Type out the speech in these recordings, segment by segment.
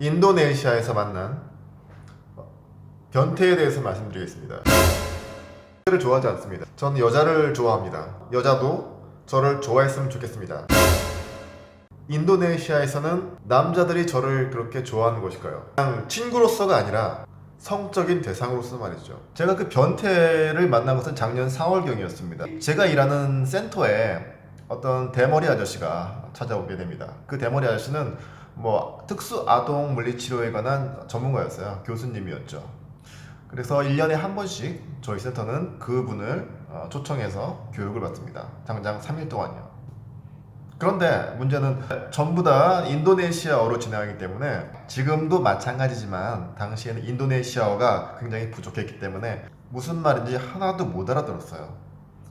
인도네시아에서 만난 변태에 대해서 말씀드리겠습니다. 여자를 좋아하지 않습니다. 저는 여자를 좋아합니다. 여자도 저를 좋아했으면 좋겠습니다. 인도네시아에서는 남자들이 저를 그렇게 좋아하는 것일까요? 그냥 친구로서가 아니라 성적인 대상으로서 말이죠. 제가 그 변태를 만난 것은 작년 4월경이었습니다. 제가 일하는 센터에 어떤 대머리 아저씨가 찾아오게 됩니다. 그 대머리 아저씨는 뭐 특수 아동 물리치료에 관한 전문가였어요. 교수님이었죠. 그래서 1년에 한 번씩 저희 센터는 그분을 어, 초청해서 교육을 받습니다. 당장 3일 동안요. 그런데 문제는 전부 다 인도네시아어로 진행하기 때문에 지금도 마찬가지지만 당시에는 인도네시아어가 굉장히 부족했기 때문에 무슨 말인지 하나도 못 알아들었어요.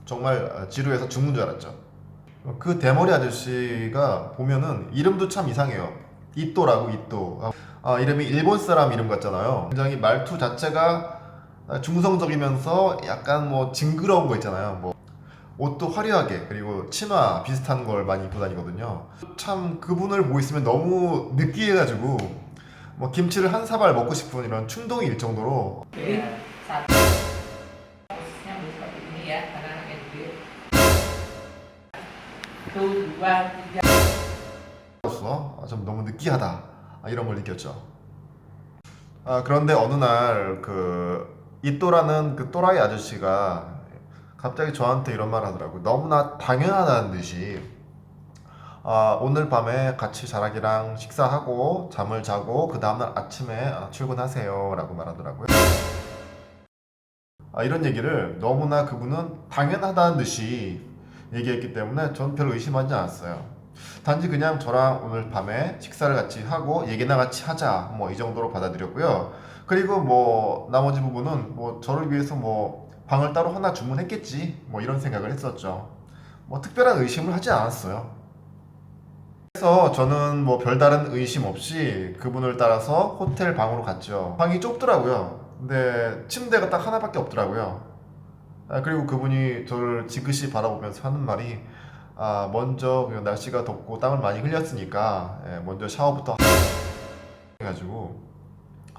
정말 어, 지루해서 죽는 줄 알았죠. 그 대머리 아저씨가 보면은 이름도 참 이상해요. 이또라고 이또. 아, 이름이 일본 사람 이름 같잖아요. 굉장히 말투 자체가 중성적이면서 약간 뭐 징그러운 거 있잖아요. 뭐 옷도 화려하게 그리고 치마 비슷한 걸 많이 입고 다니거든요. 참 그분을 보고 있으면 너무 느끼해가지고 뭐 김치를 한 사발 먹고 싶은 이런 충동이 일 정도로 Tiga. 로서 아, 좀 너무 느끼하다 아, 이런 걸 느꼈죠. 아, 그런데 어느 날 그 이또라는 그 또라이 아저씨가 갑자기 저한테 이런 말 하더라고요. 너무나 당연하다는 듯이 아, 오늘 밤에 같이 자락이랑 식사하고 잠을 자고 그 다음날 아침에 아, 출근하세요 라고 말하더라고요. 아, 이런 얘기를 너무나 그분은 당연하다는 듯이 얘기했기 때문에 전 별로 의심하지 않았어요. 단지 그냥 저랑 오늘 밤에 식사를 같이 하고 얘기나 같이 하자 뭐 이 정도로 받아들였고요. 그리고 뭐 나머지 부분은 뭐 저를 위해서 뭐 방을 따로 하나 주문했겠지 뭐 이런 생각을 했었죠. 뭐 특별한 의심을 하지 않았어요. 그래서 저는 뭐 별다른 의심 없이 그분을 따라서 호텔 방으로 갔죠. 방이 좁더라고요. 근데 침대가 딱 하나밖에 없더라고요. 아, 그리고 그분이 저를 지그시 바라보면서 하는 말이 아 먼저 그 날씨가 덥고 땀을 많이 흘렸으니까 예, 먼저 샤워부터 해가지고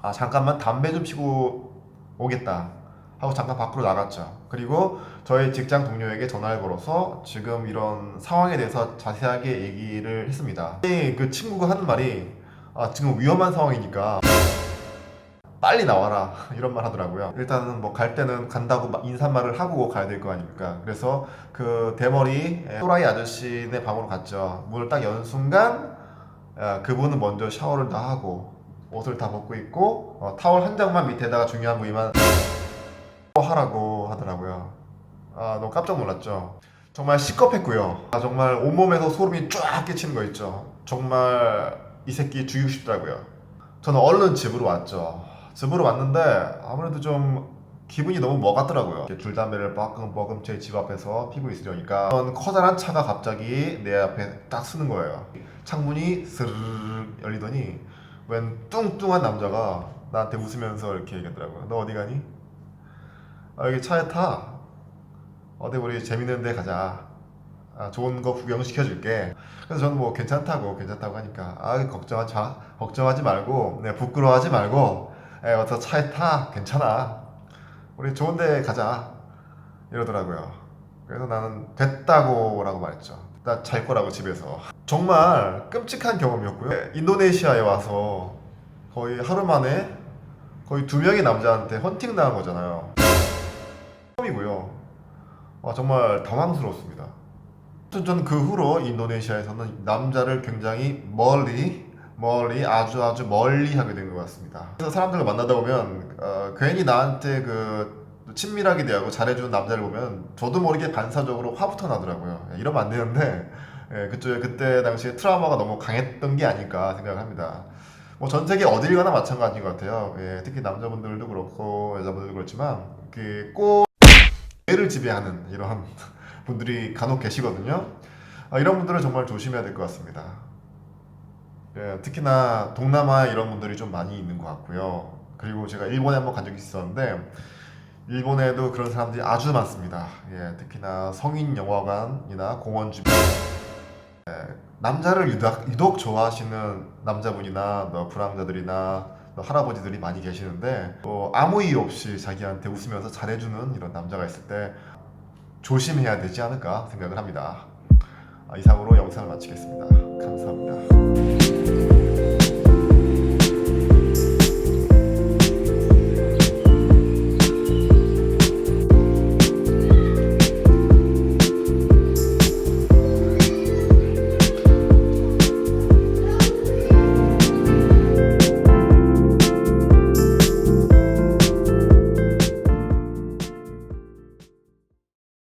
아 잠깐만 담배 좀 피고 오겠다 하고 잠깐 밖으로 나갔죠. 그리고 저희 직장 동료에게 전화를 걸어서 지금 이런 상황에 대해서 자세하게 얘기를 했습니다. 그 친구가 하는 말이 아 지금 위험한 상황이니까 빨리 나와라 이런 말 하더라고요. 일단은 뭐 갈 때는 간다고 막 인사말을 하고 가야 될 거 아닙니까? 그래서 그 대머리 에, 또라이 아저씨네 방으로 갔죠. 문을 딱 연 순간 아, 그분은 먼저 샤워를 다 하고 옷을 다 벗고 있고 어, 타월 한 장만 밑에다가 중요한 부위만 하라고 하더라고요. 아 너무 깜짝 놀랐죠. 정말 시겁했고요. 아, 정말 온몸에서 소름이 쫙 끼치는 거 있죠. 정말 이 새끼 죽이고 싶더라고요. 저는 얼른 집으로 왔죠. 집으로 왔는데 아무래도 좀 기분이 너무 먹었더라고요. 이렇게 줄담배를 뻐끔뻐끔 제 집 앞에서 피고 있으려니까 어떤 커다란 차가 갑자기 내 앞에 딱 쓰는 거예요. 창문이 스르륵 열리더니 웬 뚱뚱한 남자가 나한테 웃으면서 이렇게 얘기하더라고요. 너 어디 가니? 아, 여기 차에 타. 어디 우리 재밌는 데 가자. 아, 좋은 거 구경 시켜줄게. 그래서 저는 뭐 괜찮다고 괜찮다고 하니까 아 걱정하지 마. 걱정하지 말고 네, 부끄러워하지 말고 에, 어서 차에 타 괜찮아. 우리 좋은 데 가자 이러더라고요. 그래서 나는 됐다고 라고 말했죠. 나 잘 거라고 집에서 정말 끔찍한 경험이었고요. 네, 인도네시아에 와서 거의 하루 만에 거의 두 명의 남자한테 헌팅 당한 거잖아요. 처음이고요. 와, 정말 당황스러웠습니다. 저는 그 후로 인도네시아에서는 남자를 굉장히 멀리 멀리 아주 아주 멀리 하게 된것 같습니다. 그래서 사람들을 만나다 보면 어, 괜히 나한테 그 친밀하게 대하고 잘해주는 남자를 보면 저도 모르게 반사적으로 화부터 나더라고요. 예, 이러면 안 되는데 예, 그쪽에 그때 당시에 트라우마가 너무 강했던 게 아닐까 생각을 합니다. 뭐 전 세계 어딜 가나 마찬가지인 것 같아요. 예, 특히 남자분들도 그렇고 여자분들도 그렇지만 그꼭 뇌를 지배하는 이러한 분들이 간혹 계시거든요. 아, 이런 분들은 정말 조심해야 될 것 같습니다. 예, 특히나 동남아 이런 분들이 좀 많이 있는 것 같고요. 그리고 제가 일본에 한번 간 적이 있었는데 일본에도 그런 사람들이 아주 많습니다. 예, 특히나 성인 영화관이나 공원 주변 남자를 유독, 유독 좋아하시는 남자분이나 뭐 불황자들이나 뭐 할아버지들이 많이 계시는데 또 아무 이유 없이 자기한테 웃으면서 잘해주는 이런 남자가 있을 때 조심해야 되지 않을까 생각을 합니다. 아, 이상으로 영상을 마치겠습니다. 감사합니다.